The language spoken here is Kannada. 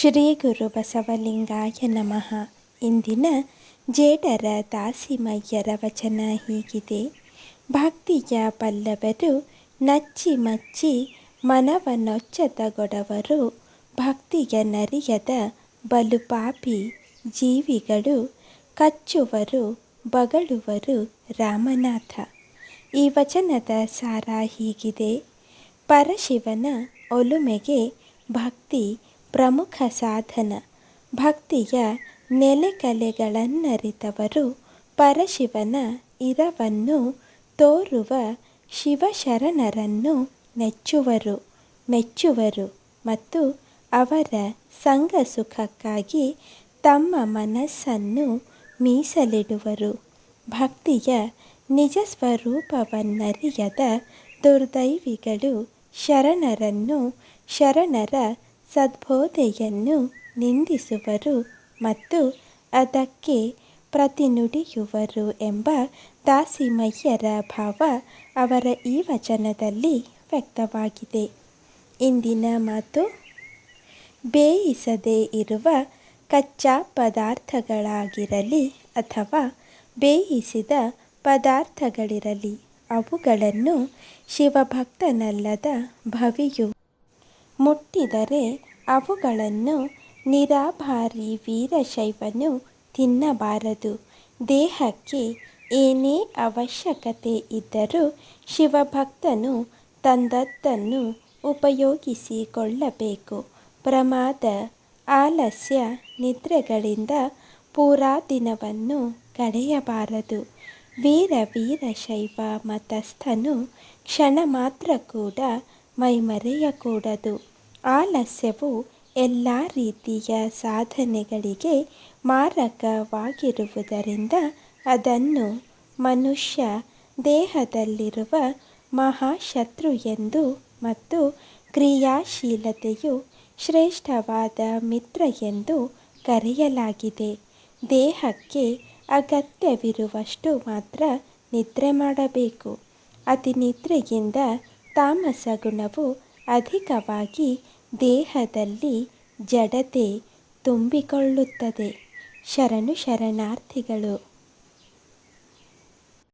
ಶ್ರೀ ಗುರು ಬಸವಲಿಂಗಾಯ ನಮಃ. ಇಂದಿನ ಜೇಡರ ದಾಸಿಮಯ್ಯರ ವಚನ ಹೀಗಿದೆ. ಭಕ್ತಿಯ ಪಲ್ಲವರು ನಚ್ಚಿ ಮಚ್ಚಿ ಮನವನ್ನೊಚ್ಚತಗೊಡವರು ಭಕ್ತಿಯ ನರಿಯದ ಬಲುಪಾಪಿ ಜೀವಿಗಳು, ಕಚ್ಚುವರು, ಬಗಳುವರು ರಾಮನಾಥ. ಈ ವಚನದ ಸಾರ ಹೀಗಿದೆ. ಪರಶಿವನ ಒಲುಮೆಗೆ ಭಕ್ತಿ ಪ್ರಮುಖ ಸಾಧನ. ಭಕ್ತಿಯ ನೆಲೆಕಲೆಗಳನ್ನರಿತವರು ಪರಶಿವನ ಇರವನ್ನು ತೋರುವ ಶಿವಶರಣರನ್ನು ನೆಚ್ಚುವರು ಮೆಚ್ಚುವರು ಮತ್ತು ಅವರ ಸಂಘ ಸುಖಕ್ಕಾಗಿ ತಮ್ಮ ಮನಸ್ಸನ್ನು ಮೀಸಲಿಡುವರು. ಭಕ್ತಿಯ ನಿಜ ಸ್ವರೂಪವನ್ನರಿಯದ ದುರ್ದೈವಿಗಳು ಶರಣರನ್ನು ಶರಣರ ಸದ್ಬೋಧೆಯನ್ನು ನಿಂದಿಸುವರು ಮತ್ತು ಅದಕ್ಕೆ ಪ್ರತಿನುಡಿಯುವರು ಎಂಬ ದಾಸಿಮಯ್ಯರ ಭಾವ ಅವರ ಈ ವಚನದಲ್ಲಿ ವ್ಯಕ್ತವಾಗಿದೆ. ಇಂದಿನ ಮಾತು, ಬೇಯಿಸದೇ ಇರುವ ಕಚ್ಚಾ ಪದಾರ್ಥಗಳಾಗಿರಲಿ ಅಥವಾ ಬೇಯಿಸಿದ ಪದಾರ್ಥಗಳಿರಲಿ, ಅವುಗಳನ್ನು ಶಿವಭಕ್ತನಲ್ಲದ ಭವಿಯು ಮುಟ್ಟಿದರೆ ಅವುಗಳನ್ನು ನಿರಾಭಾರಿ ವೀರಶೈವನು ತಿನ್ನಬಾರದು. ದೇಹಕ್ಕೆ ಏನೇ ಅವಶ್ಯಕತೆ ಇದ್ದರೂ ಶಿವಭಕ್ತನು ತಂದದ್ದನ್ನು ಉಪಯೋಗಿಸಿಕೊಳ್ಳಬೇಕು. ಪ್ರಮಾದ, ಆಲಸ್ಯ ನಿದ್ರೆಗಳಿಂದ ಪೂರಾ ದಿನವನ್ನು ಕಳೆಯಬಾರದು. ವೀರ ವೀರಶೈವ ಮತಸ್ಥನು ಕ್ಷಣ ಮಾತ್ರ ಕೂಡ ಮೈಮರೆಯಕೂಡದು. ಆಲಸ್ಯವು ಎಲ್ಲ ರೀತಿಯ ಸಾಧನೆಗಳಿಗೆ ಮಾರಕವಾಗಿರುವುದರಿಂದ ಅದನ್ನು ಮನುಷ್ಯ ದೇಹದಲ್ಲಿರುವ ಮಹಾಶತ್ರು ಎಂದು ಮತ್ತು ಕ್ರಿಯಾಶೀಲತೆಯು ಶ್ರೇಷ್ಠವಾದ ಮಿತ್ರ ಎಂದು ಕರೆಯಲಾಗಿದೆ. ದೇಹಕ್ಕೆ ಅಗತ್ಯವಿರುವಷ್ಟು ಮಾತ್ರ ನಿದ್ರೆ ಮಾಡಬೇಕು. ಅತಿ ನಿದ್ರೆಯಿಂದ ತಾಮಸ ಗುಣವು ಅಧಿಕವಾಗಿ ದೇಹದಲ್ಲಿ ಜಡತೆ ತುಂಬಿಕೊಳ್ಳುತ್ತದೆ. ಶರಣು ಶರಣಾರ್ಥಿಗಳು.